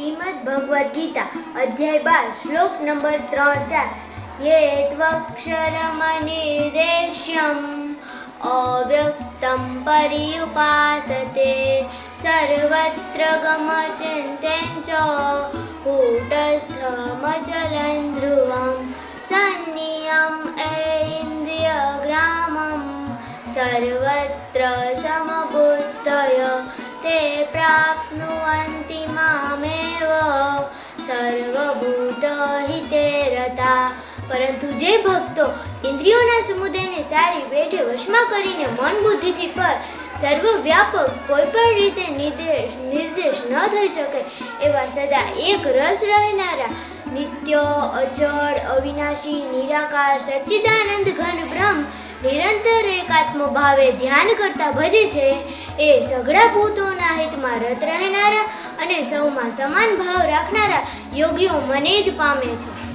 શ્રીમદ ભગવદ્ ગીતા અધ્યાય બાર શ્લોક નંબર ત્રણ ચાર યે ત્વક્ષરમનિર્દેશ્યમ અવ્યક્તમ પરિયુપાસતે સર્વત્ર ગમચિંતેન ચ કૂટસ્થમચલન ધ્રુવમ સંનિયમ એ ઇન્દ્રિયગ્રામમ સર્વત્ર સમબુદ્ધય તે પ્રા સર્વભૂતહિતે રતા પરંતુ જે ભક્તો ઇન્દ્રિયોના સમુદાયને સારી બેઠે વશમાં કરીને મન બુદ્ધિથી પર સર્વવ્યાપક કોઈપણ રીતે નિર્દેશ નિર્દેશ ન થઈ શકે એવા સદા એક રસ રહેનારા નિત્ય, અચળ, અવિનાશી, નિરાકાર, સચ્ચિદાનંદ ઘન બ્રહ્મ નિરંતર એકાત્મ ભાવે ધ્યાન કરતા ભજે છે. એ સઘળા ભૂતોના હિતમાં રત રહેનારા અને સૌમાં સમાન ભાવ રાખનારા યોગીઓ મને જ પામે છે.